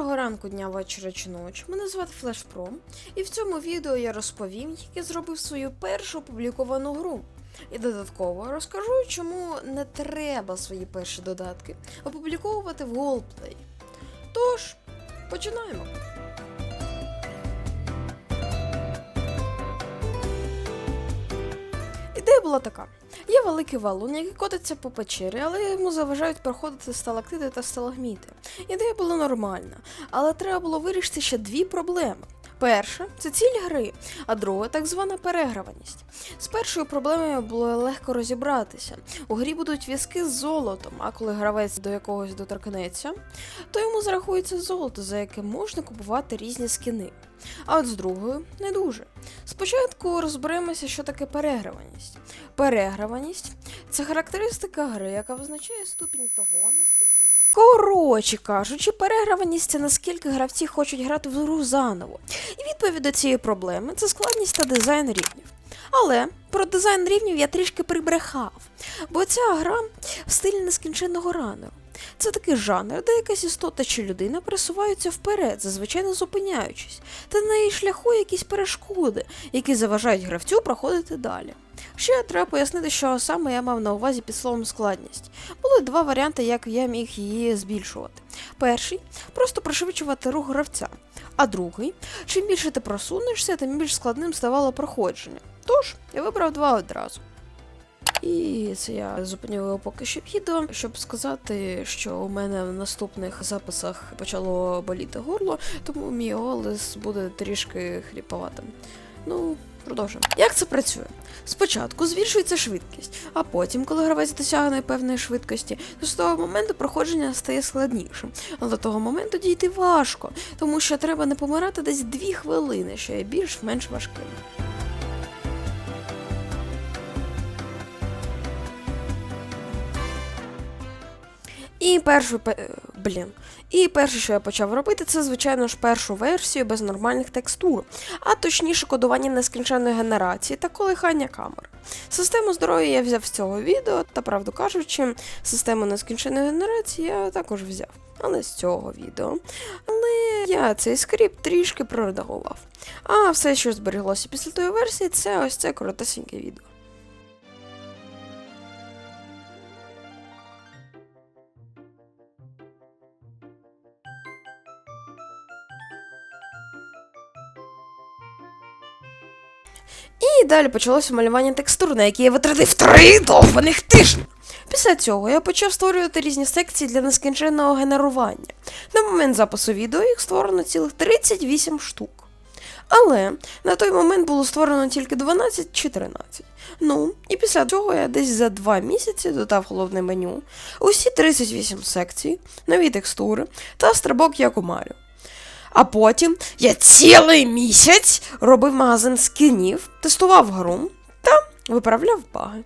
Доброго ранку, дня, вечора чи ночі. Мене звати Флеш Про, і в цьому відео я розповім, як я зробив свою першу опубліковану гру. І додатково розкажу, чому не треба свої перші додатки опубліковувати в Goldplay. Тож, починаємо. Ідея була така: є великий валун, який котиться по печері, але йому заважають проходити сталактити та сталагміти. Ідея була нормальна, але треба було вирішити ще дві проблеми. Перша це ціль гри, а друга так звана переграваність. З першою проблемою було легко розібратися. У грі будуть візки з золотом, а коли гравець до якогось доторкнеться, то йому зарахується золото, за яке можна купувати різні скіни. А от з другою не дуже. Спочатку розберемося, що таке переграваність. Переграваність це характеристика гри, яка визначає ступінь того, наскільки. Коротше кажучи, переграваність це наскільки гравці хочуть грати в гру заново. І відповідь до цієї проблеми це складність та дизайн рівнів. Але про дизайн рівнів я трішки прибрехав, бо ця гра в стилі нескінченного ранеру. Це такий жанр, де якась істота чи людина пересуваються вперед, зазвичай не зупиняючись, та на її шляху якісь перешкоди, які заважають гравцю проходити далі. Ще треба пояснити, що саме я мав на увазі під словом складність. Були два варіанти, як я міг її збільшувати. Перший просто пришвидшувати рух гравця, а другий, чим більше ти просунешся, тим більш складним ставало проходження. Тож, я вибрав два одразу. І це я зупиню його поки що відео, щоб сказати, що у мене в наступних записах почало боліти горло, тому мій голос буде трішки хріповатим. Ну, продовжуємо. Як це працює? Спочатку збільшується швидкість, а потім, коли гравець досягне певної швидкості, то з того моменту проходження стає складнішим. Але до того моменту дійти важко, тому що треба не помирати десь дві хвилини, що є більш-менш важким. І першу блін. І перше, що я почав робити, це звичайно ж першу версію без нормальних текстур, а точніше кодування нескінченної генерації та колихання камер. Систему здоров'я я взяв з цього відео, та правду кажучи, систему нескінченної генерації я також взяв, але з цього відео. Але я цей скрипт трішки проредагував. А все, що збереглося після тої версії, це ось це коротесеньке відео. І далі почалося малювання текстур, на які я витратив три довбаних тижні. Після цього я почав створювати різні секції для нескінченного генерування. На момент запису відео їх створено цілих 38 штук. Але на той момент було створено тільки 12 чи 13. Ну, і після цього я десь за 2 місяці додав головне меню, усі 38 секцій, нові текстури та стрибок як у Маріо. А потім я цілий місяць робив магазин скінів, тестував гру та виправляв баги.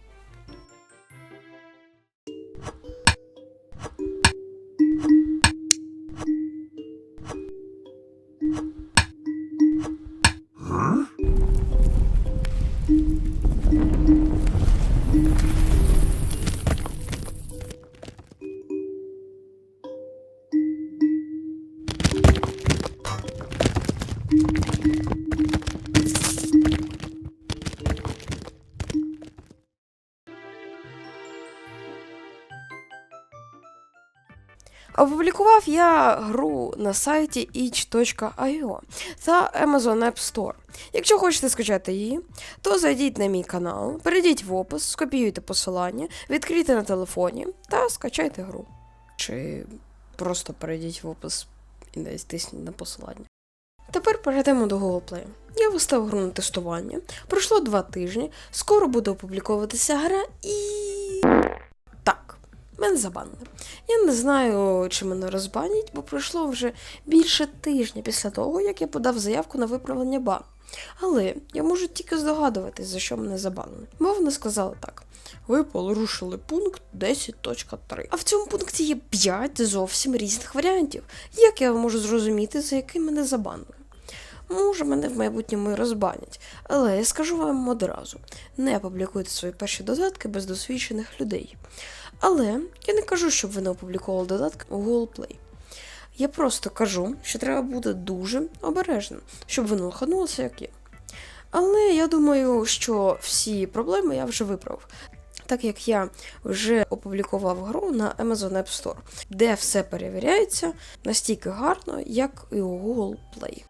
Опублікував я гру на сайті itch.io та Amazon App Store. Якщо хочете скачати її, то зайдіть на мій канал, перейдіть в опис, скопіюйте посилання, відкрийте на телефоні та скачайте гру. Чи просто перейдіть в опис і десь тисніть на посилання. Тепер перейдемо до Play. Я виставив гру на тестування. Пройшло два тижні, скоро буде опубліковуватися гра і. Так, мене забанили. Я не знаю, чи мене розбанять, бо пройшло вже більше тижня після того, як я подав заявку на виправлення ба. Але я можу тільки здогадуватись, за що мене забанили. Бо вони сказали так: ви порушили пункт 10.3. А в цьому пункті є 5 зовсім різних варіантів. Як я можу зрозуміти, за який мене забанили? Може, мене в майбутньому і розбанять, але я скажу вам одразу: не публікуйте свої перші додатки без досвідчених людей. Але я не кажу, щоб ви не опубліковували додатки у Google Play. Я просто кажу, що треба бути дуже обережним, щоб ви не лоханулися, як я. Але я думаю, що всі проблеми я вже виправив. Так як я вже опублікував гру на Amazon App Store, де все перевіряється настільки гарно, як і у Google Play.